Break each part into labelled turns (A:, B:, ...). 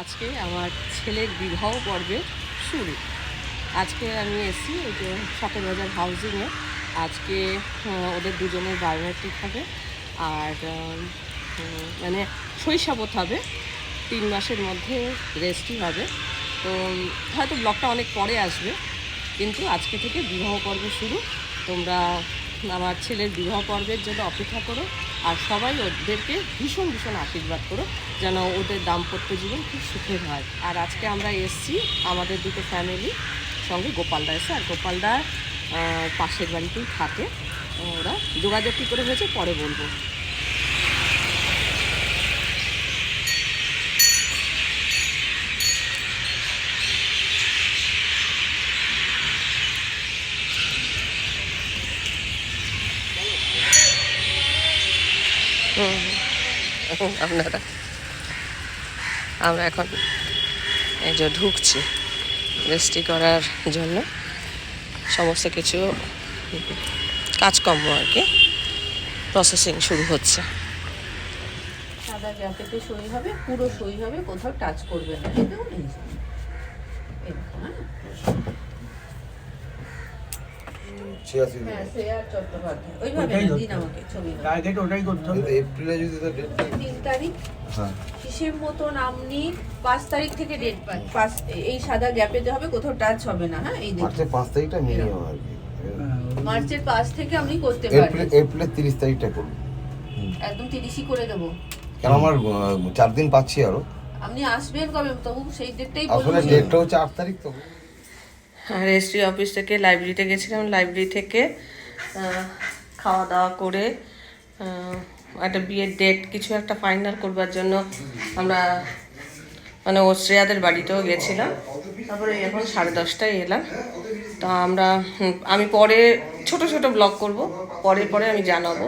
A: আজকে আমার ছেলের বিবাহ পর্বে শুরু। আজকে আমি এসেছি ওই যে শখের বাজার হাউজিংয়ে আজকে ওদের দুজনের বায়োমেট্রিক হবে আর মানে শৈশবত হবে। তিন মাসের মধ্যে রেস্টই হবে। তো হয়তো ব্লগটা অনেক পরে আসবে, কিন্তু আজকে থেকে বিবাহ পর্ব শুরু। তোমরা আমার ছেলের বিবাহ পর্বের জন্য অপেক্ষা করো আর সবাই ওদেরকে ভীষণ ভীষণ আশীর্বাদ করো যেন ওদের দাম্পত্য জীবন খুব সুখের হয়। আর আজকে আমরা এসছি আমাদের দুটো ফ্যামিলি সঙ্গে গোপালদা এসে। আর গোপালদা পাশের বাড়িতেই থাকে। ওরা যোগাযোগ কী করে হয়েছে পরে বলব। আপনারা। আমরা এখন এই যে ঢুকছি রেজিস্ট্রি করার জন্য। সমস্ত কিছু কাজকর্ম আর কি। প্রসেসিং শুরু হচ্ছে। সাদা জ্যাকেটে সই হবে, পুরো সই হবে, কোথাও টাচ করবে না নেই। দাও।
B: টার্গেট ওটাই করতে হবে।
C: এপ্রিলে যদি
A: তিন তারিখ?
C: হ্যাঁ।
A: হিসেব মতন আপনি পাঁচ তারিখ থেকে ডেট পান? পাঁচ এই সাদা গ্যাপেতে হবে কোথাও টাচ হবে না হ্যাঁ এই
C: মার্চের পাঁচ তারিখটা মিনিমাম আর কি।
A: মার্চের পাঁচ থেকে আপনি করতে
C: এপ্রিল
A: পারেন
C: এপ্রিলের তিরিশ তারিখটা করুন।
A: একদম তিরিশই করে দেবো।
C: কেন আমার চার দিন পাচ্ছি আরও।
A: আপনি আসবেন কবে? তবু সেই ডেটটাই
C: আসলে ডেটটা হচ্ছে আট তারিখ তো।
A: রেজিস্ট্রি অফিস থেকে লাইব্রেরিতে গেছিলাম। লাইব্রেরি থেকে খাওয়া দাওয়া করে একটা বিয়ের ডেট কিছু একটা ফাইনাল করবার জন্য আমরা মানে ও শ্রেয়াদের বাড়িতেও গেছিলাম। তারপরে এখন সাড়ে দশটায় এলাম। তা আমরা আমি পরে ছোট ছোট ব্লগ করব। পরে পরে আমি জানাব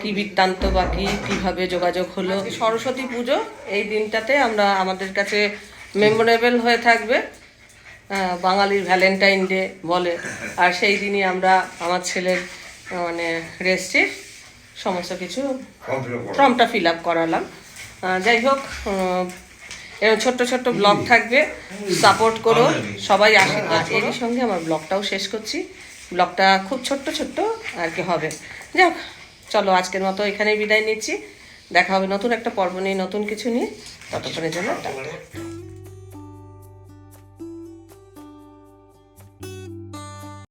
A: কি বৃত্তান্ত বা কি, কীভাবে যোগাযোগ হলো। সরস্বতী পুজো এই দিনটাতে আমরা আমাদের কাছে মেমোরেবল হয়ে থাকবে। বাঙালির ভ্যালেন্টাইন ডে বলে। আর সেই দিনই আমরা আমার ছেলের মানে রেস্টের সমস্ত কিছু ফর্মটা ফিল আপ করালাম। যাই হোক এরকম ছোট্ট ছোট্ট ব্লগ থাকবে। সাপোর্ট করো সবাই আশীর্বাদ। এরই সঙ্গে আমার ব্লগটাও শেষ করছি। ব্লগটা খুব ছোট্ট ছোট্ট আর কি হবে। যাক চলো আজকের মতো এখানেই বিদায় নিচ্ছি। দেখা হবে নতুন একটা পর্ব নিয়ে নতুন কিছু নিয়ে। ততক্ষণের জন্য